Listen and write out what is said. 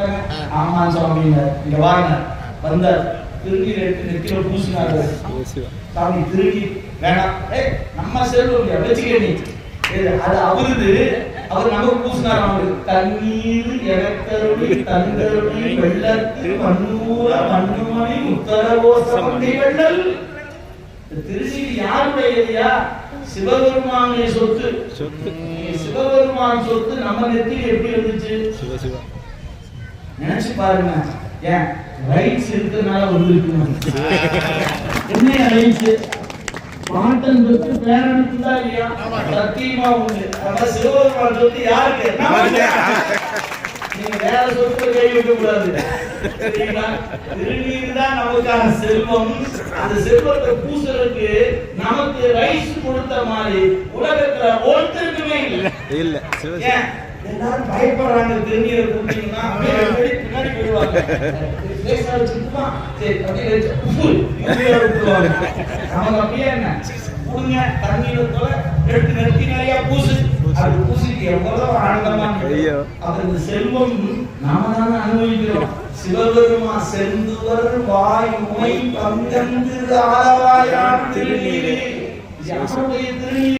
கொடுத்தாங்க ஆமா சுவாமிங்க இங்க வாங்க. வந்தார் திருநீர் எடுத்து நெத்தியில பூசினாரு. சாமி திருநீ வேணாம் ஏய் நம்ம செல்வம் வச்சுக்க நீ. அது அவருது. அவர் நமக்கு பூசினார் அவரு. தண்ணீர் எனக்கருளி தந்தருளி வெள்ளத்து மண்ணூர மண்ணுமணி உத்தரவோசமந்தி வெள்ளல் இந்த திருநீர் யாருடையதையா சிவபெருமானுடைய சொத்து. சிவபெருமான் சொத்து நம்ம நெத்தியில் எப்படி இருந்துச்சு? நினைச்சு பாருங்க. ஏன்? ரைட்ஸ் இருக்கிறதுனால வந்திருக்கு என்ன ரைட்ஸ் சொத்து இல்லையா? சத்தியமா உண்டு. அதான் சிவபெருமான் சொத்து யாருக்கு? நமக்கு. நீங்க வேற சொத்துல கை வைக்க கூடாது சரிங்களா? திருநீர் தான் நமக்கான செல்வம். அந்த செல்வத்தை பூசுறதுக்கு நமக்கு ரைஸ் கொடுத்த மாதிரி உலகத்துல ஒருத்தருக்குமே இல்லை. இல்ல? எல்லாரும் பயப்படுறாங்க திருநீரை குடிச்சீங்கன்னா அப்படியே ரெண்டு அடி பின்னாடி போயிடுவாங்க. லேசா வச்சுக்கிட்டுமா? சரி, அப்படியே வச்சு, உப்பு, உப்பையோட விட்டுருவாங்க. நமக்கு அப்படியே என்ன? குடுங்க, தண்ணீரை தொலை, எடுத்து நெத்தி நிறைய பூசு. அது பூசிட்டு எவ்வளவு ஆனந்தமா இருக்கு. ஐயோ. அப்ப இந்த செல்வம் நாம தானே அனுபவிக்கிறோம் சிவபெருமா செந்துவர் வாய் ஆளவாயான் திருநீரே யாருடைய திருநீர்